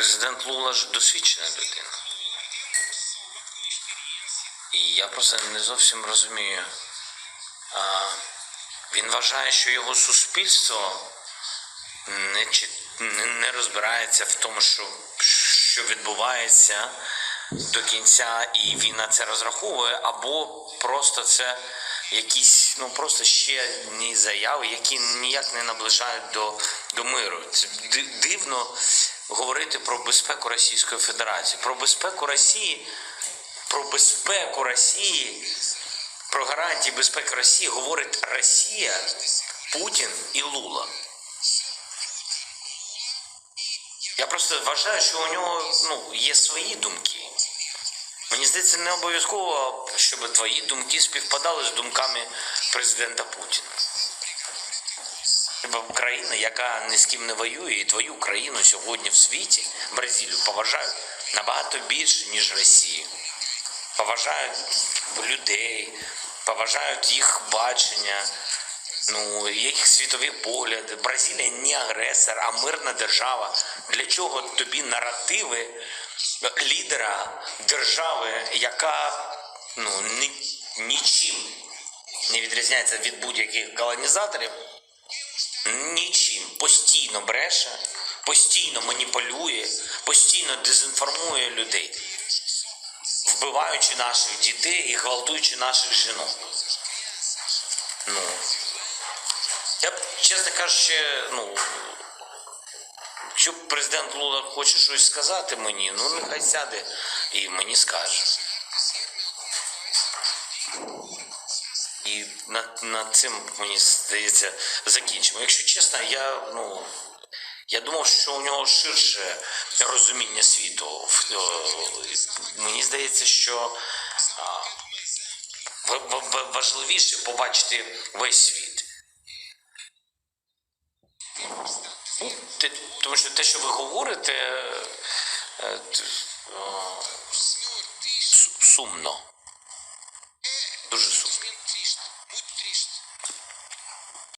президент Лула ж досвідчена людина. І я просто не зовсім розумію. А, він вважає, що його суспільство не, не розбирається в тому, що, що відбувається до кінця, і він на це розраховує, або просто це якісь ну просто ще ні заяви, які ніяк не наближають до, до миру. Це дивно говорити про безпеку Російської Федерації. Про безпеку Росії, про безпеку Росії, про гарантії безпеки Росії говорить Росія, Путін і Лула. Я просто вважаю, що у нього ну, є свої думки. Мені здається, не обов'язково, щоб твої думки співпадали з думками президента Путіна. Країна, яка ні з ким не воює, і твою країну сьогодні в світі, Бразилію, поважають набагато більше, ніж Росію. Поважають людей, поважають їх бачення, ну, їх світові погляди. Бразилія не агресор, а мирна держава. Для чого тобі наративи лідера держави, яка ну, ні, нічим не відрізняється від будь-яких колонізаторів? Нічим постійно бреше, постійно маніпулює, постійно дезінформує людей, вбиваючи наших дітей і гвалтуючи наших жінок. Ну, я б, чесно кажучи, ну, якщо президент Лула хоче щось сказати мені, ну нехай сяде і мені скаже. Над, над цим, мені здається, закінчимо. Якщо чесно, я, ну, я думав, що у нього ширше розуміння світу. Мені здається, що важливіше побачити весь світ. Ну, Тому що те, що ви говорите, е, сумно. Дуже сумно. triste.